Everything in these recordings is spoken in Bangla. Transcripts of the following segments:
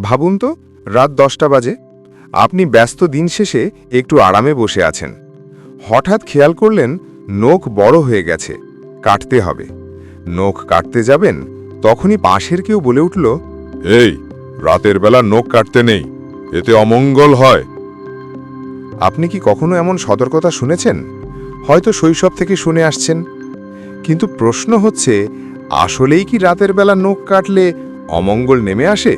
ভাবুন তো, রাত দশটা বাজে। আপনি ব্যস্ত দিন শেষে একটু আরামে বসে আছেন। হঠাৎ খেয়াল করলেন, নখ বড় হয়ে গেছে। কাটতে হবে। নখ কাটতে যাবেন, তখনই পাশের কেউ বলে উঠল, এই, রাতের বেলা নখ কাটতে নেই, এতে অমঙ্গল হয়। আপনি কি কখনো এমন সতর্কতা শুনেছেন? হয়তো শৈশব থেকে শুনে আসছেন। কিন্তু প্রশ্ন হচ্ছে, আসলেই কি রাতের বেলা নখ কাটলে অমঙ্গল নেমে আসে?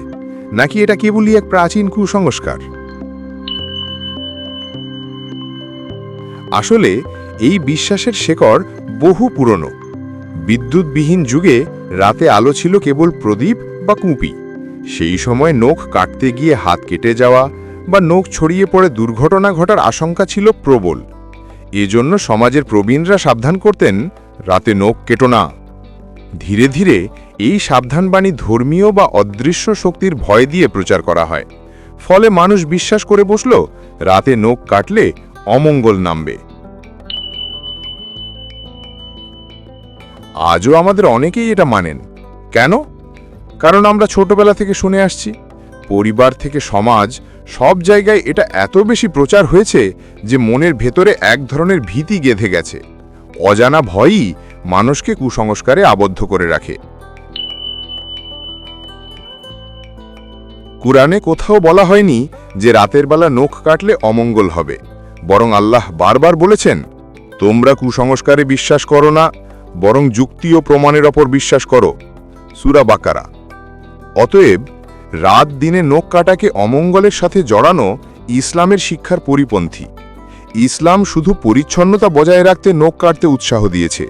নাকি এটা কেবলই এক প্রাচীন কুসংস্কার? আসলে, এই বিশ্বাসের শেকড় বহু পুরনো। বিদ্যুৎবিহীন যুগে রাতে আলো ছিল কেবল প্রদীপ বা কুপি। সেই সময় নখ কাটতে গিয়ে হাত কেটে যাওয়া বা নখ ছড়িয়ে পড়ে দুর্ঘটনা ঘটার আশঙ্কা ছিল প্রবল। এজন্য সমাজের প্রবীণরা সাবধান করতেন, রাতে নখ কেটো না। ধীরে ধীরে এই সাবধানবাণী ধর্মীয় বা অদৃশ্য শক্তির ভয় দিয়ে প্রচার করা হয়। ফলে মানুষ বিশ্বাস করে বসল, রাতে নখ কাটলে অমঙ্গল নামবে। আজও আমাদের অনেকেই এটা মানেন। কেন? কারণ আমরা ছোটবেলা থেকে শুনে আসছি, পরিবার থেকে সমাজ, সব জায়গায় এটা এত বেশি প্রচার হয়েছে যে মনের ভেতরে এক ধরনের ভীতি গেঁথে গেছে। অজানা ভয়ই মানুষকে কুসংস্কারে আবদ্ধ করে রাখে। কুরআনে কোথাও বলা হয়নি যে রাতের বেলা নখ কাটলে অমঙ্গল হবে। বরং আল্লাহ বারবার বলেছেন, তোমরা কুসংস্কারে বিশ্বাস করো না, বরং যুক্তি ও প্রমাণের ওপর বিশ্বাস করো। সুরা বাকারা। অতএব, রাত দিনে নখ কাটাকে অমঙ্গলের সাথে জড়ানো ইসলামের শিক্ষার পরিপন্থী। ইসলাম শুধু পরিচ্ছন্নতা বজায় রাখতে নখ কাটতে উৎসাহ দিয়েছে।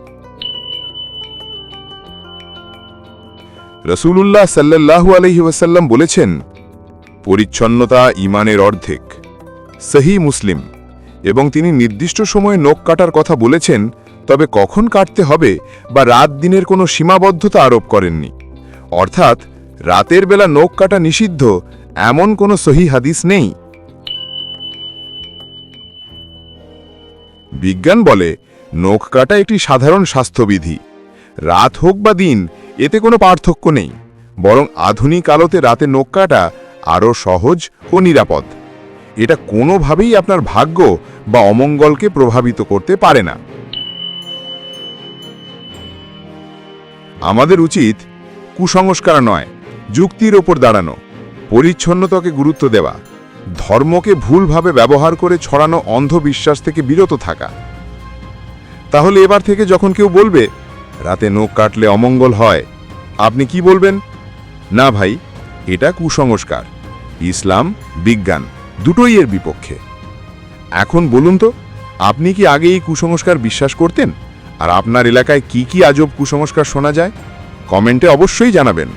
রসুলুল্লাহ সাল্লাল্লাহু আলহি ওয়াসাল্লাম বলেছেন পরিচ্ছন্নতা ইমানের অর্ধেক। সহি মুসলিম। এবং তিনি নির্দিষ্ট সময়ে নখ কাটার কথা বলেছেন, তবে কখন কাটতে হবে বা রাত দিনের কোনো সীমাবদ্ধতা আরোপ করেননি। অর্থাৎ, রাতের বেলা নখ কাটা নিষিদ্ধ, এমন কোনো সহি হাদিস নেই। বিজ্ঞান বলে, নখ কাটা একটি সাধারণ স্বাস্থ্যবিধি। রাত হোক বা দিন, এতে কোনো পার্থক্য নেই। বরং আধুনিক আলোতে রাতে নখ কাটা আরও সহজ ও নিরাপদ। এটা কোনোভাবেই আপনার ভাগ্য বা অমঙ্গলকে প্রভাবিত করতে পারে না। আমাদের উচিত কুসংস্কার নয়, যুক্তির ওপর দাঁড়ানো, পরিচ্ছন্নতাকে গুরুত্ব দেওয়া, ধর্মকে ভুলভাবে ব্যবহার করে ছড়ানো অন্ধবিশ্বাস থেকে বিরত থাকা। তাহলে এবার থেকে যখন কেউ বলবে, রাতে নখ কাটলে অমঙ্গল হয় আপনি কি বলবেন? না ভাই, এটা কুসংস্কার। ইসলাম, বিজ্ঞান দুটোই এর বিপক্ষে। এখন বলুন তো, আপনি কি আগে এই কুসংস্কার বিশ্বাস করতেন? আর আপনার এলাকায় কি কি আজব কুসংস্কার শোনা যায়? কমেন্টে অবশ্যই জানাবেন।